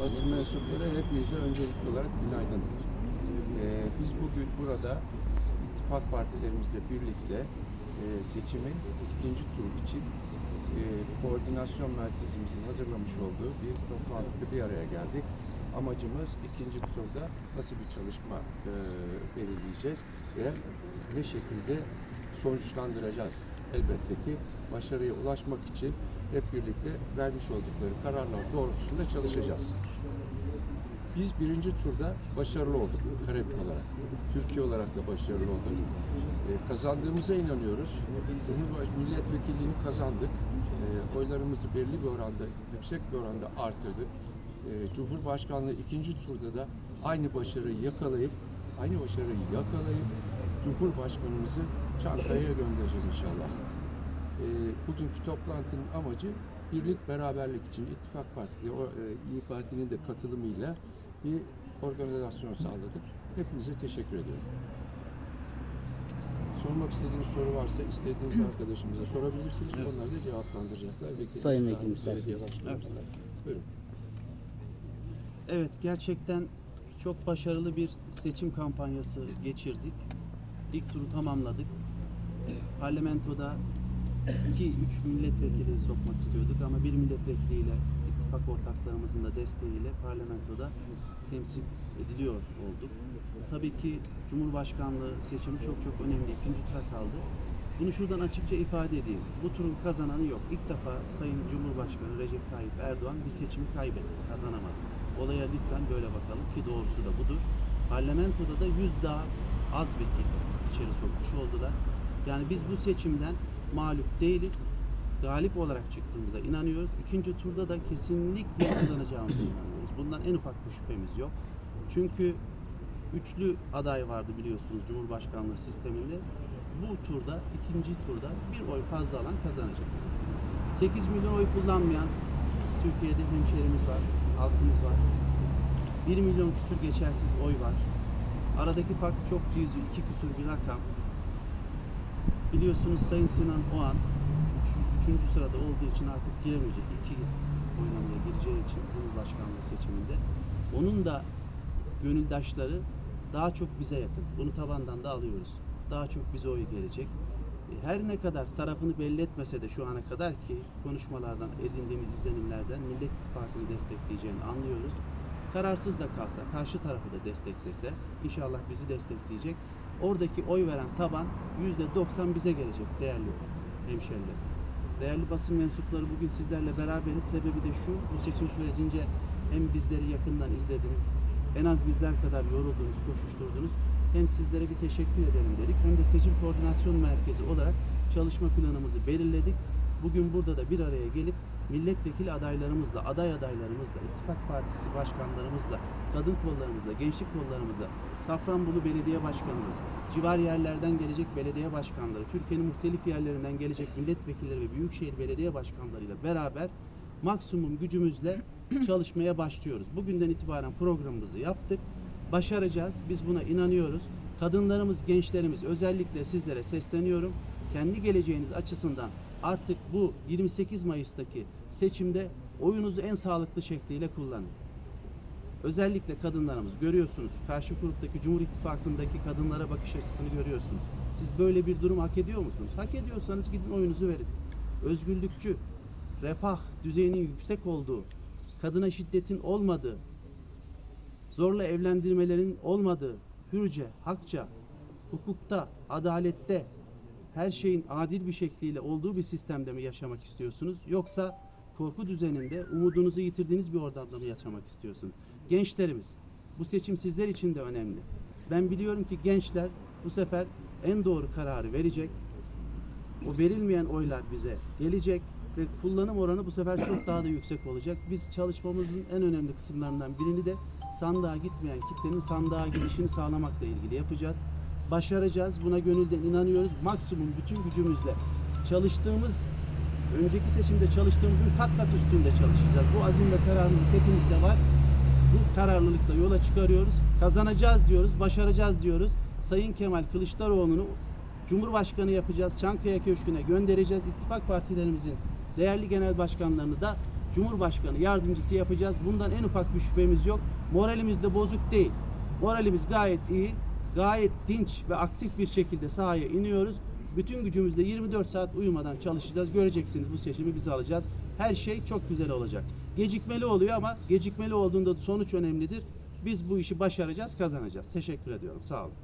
basın mensupları hepinize öncelikli olarak günaydın. Ee, biz bugün burada ittifak partilerimizle birlikte e, seçimin ikinci turu için e, koordinasyon merkezimizin hazırlamış olduğu bir toplantıda bir araya geldik. Amacımız ikinci turda nasıl bir çalışma e, belirleyeceğiz ve ne şekilde sonuçlandıracağız. Elbette ki başarıya ulaşmak için hep birlikte vermiş oldukları kararlar doğrultusunda çalışacağız. Biz birinci turda başarılı olduk Karabük olarak. Türkiye olarak da başarılı olduk. Ee, kazandığımıza inanıyoruz. Cumhurbaşkanı milletvekilliğini kazandık. Ee, oylarımızı belli bir oranda, yüksek bir oranda artırdık. Ee, Cumhurbaşkanlığı ikinci turda da aynı başarıyı yakalayıp, aynı başarıyı yakalayıp Cumhurbaşkanımızı Çankaya'ya göndereceğiz inşallah. Ee, bugünkü toplantının amacı birlik beraberlik için İttifak Partisi, o, e, İyi Parti'nin de katılımıyla bir organizasyon sağladık. Hepinize teşekkür ediyorum. Sormak istediğiniz soru varsa istediğiniz arkadaşımıza sorabilirsiniz. Onlar da cevaplandıracaklar. Vekilimiz Sayın Vekilim, isterseniz. Buyurun. Evet, gerçekten çok başarılı bir seçim kampanyası geçirdik. İlk turu tamamladık. Parlamentoda 2-3 milletvekili sokmak istiyorduk ama bir milletvekiliyle ittifak ortaklarımızın da desteğiyle parlamentoda temsil ediliyor olduk. Tabii ki Cumhurbaşkanlığı seçimi çok çok önemli. İkinci tura kaldı. Bunu şuradan açıkça ifade edeyim. Bu turun kazananı yok. İlk defa Sayın Cumhurbaşkanı Recep Tayyip Erdoğan bir seçimi kaybetti, kazanamadı. Olaya lütfen böyle bakalım ki doğrusu da budur. Parlamentoda da 100 daha az vekil içeri sokmuş oldular. Yani biz bu seçimden mağlup değiliz. Galip olarak çıktığımıza inanıyoruz. İkinci turda da kesinlikle kazanacağımıza inanıyoruz. Bundan en ufak bir şüphemiz yok. Çünkü üçlü aday vardı biliyorsunuz Cumhurbaşkanlığı sisteminde. Bu turda, ikinci turda bir oy fazla alan kazanacak. 8 milyon oy kullanmayan Türkiye'de hemşerimiz var, halkımız var. 1 milyon küsur geçersiz oy var. Aradaki fark çok cüzi, iki küsur bir rakam. Biliyorsunuz Sayın Sinan Oğan üç, üçüncü sırada olduğu için artık giremeyecek. İki oynamaya gireceği için Cumhurbaşkanlığı seçiminde. Onun da gönüldaşları daha çok bize yakın. Bunu tabandan da alıyoruz. Daha çok bize oy gelecek. E, Her ne kadar tarafını belli etmese de şu ana kadar ki konuşmalardan edindiğimiz izlenimlerden Millet İttifakı'nı destekleyeceğini anlıyoruz. Kararsız da kalsa, karşı tarafı da desteklese inşallah bizi destekleyecek. Oradaki oy veren taban %90 bize gelecek değerli hemşeriler. Değerli basın mensupları bugün sizlerle beraberiz. Sebebi de şu, bu seçim sürecince hem bizleri yakından izlediniz, en az bizler kadar yoruldunuz, koşuşturdunuz. Hem sizlere bir teşekkür edelim dedik, hem de seçim koordinasyon merkezi olarak çalışma planımızı belirledik. Bugün burada da bir araya gelip milletvekili adaylarımızla, aday adaylarımızla, ittifak partisi başkanlarımızla, kadın kollarımızla, gençlik kollarımızla, Safranbolu Belediye Başkanımız, civar yerlerden gelecek belediye başkanları, Türkiye'nin muhtelif yerlerinden gelecek milletvekilleri ve büyükşehir belediye başkanlarıyla beraber maksimum gücümüzle çalışmaya başlıyoruz. Bugünden itibaren programımızı yaptık. Başaracağız. Biz buna inanıyoruz. Kadınlarımız, gençlerimiz özellikle sizlere sesleniyorum. Kendi geleceğiniz açısından artık bu 28 Mayıs'taki seçimde oyunuzu en sağlıklı şekliyle kullanın. Özellikle kadınlarımız görüyorsunuz. Karşı gruptaki Cumhur İttifakı'ndaki kadınlara bakış açısını görüyorsunuz. Siz böyle bir durum hak ediyor musunuz? Hak ediyorsanız gidin oyunuzu verin. Özgürlükçü, refah düzeyinin yüksek olduğu, kadına şiddetin olmadığı, zorla evlendirmelerin olmadığı, hürce, hakça, hukukta, adalette her şeyin adil bir şekliyle olduğu bir sistemde mi yaşamak istiyorsunuz? Yoksa korku düzeninde umudunuzu yitirdiğiniz bir ortamda mı yaşamak istiyorsunuz? Gençlerimiz, bu seçim sizler için de önemli. Ben biliyorum ki gençler bu sefer en doğru kararı verecek. O verilmeyen oylar bize gelecek ve kullanım oranı bu sefer çok daha da yüksek olacak. Biz çalışmamızın en önemli kısımlarından birini de sandığa gitmeyen kitlenin sandığa gidişini sağlamakla ilgili yapacağız. Başaracağız. Buna gönülden inanıyoruz. Maksimum bütün gücümüzle çalıştığımız önceki seçimde çalıştığımızın kat kat üstünde çalışacağız. Bu azim ve kararlılık hepimizde var. Bu kararlılıkla yola çıkarıyoruz. Kazanacağız diyoruz, başaracağız diyoruz. Sayın Kemal Kılıçdaroğlu'nu Cumhurbaşkanı yapacağız. Çankaya Köşkü'ne göndereceğiz. İttifak partilerimizin değerli genel başkanlarını da Cumhurbaşkanı yardımcısı yapacağız. Bundan en ufak bir şüphemiz yok. Moralimiz de bozuk değil. Moralimiz gayet iyi. Gayet dinç ve aktif bir şekilde sahaya iniyoruz. Bütün gücümüzle 24 saat uyumadan çalışacağız. Göreceksiniz bu seçimi biz alacağız. Her şey çok güzel olacak. Gecikmeli oluyor ama gecikmeli olduğunda da sonuç önemlidir. Biz bu işi başaracağız, kazanacağız. Teşekkür ediyorum. Sağ olun.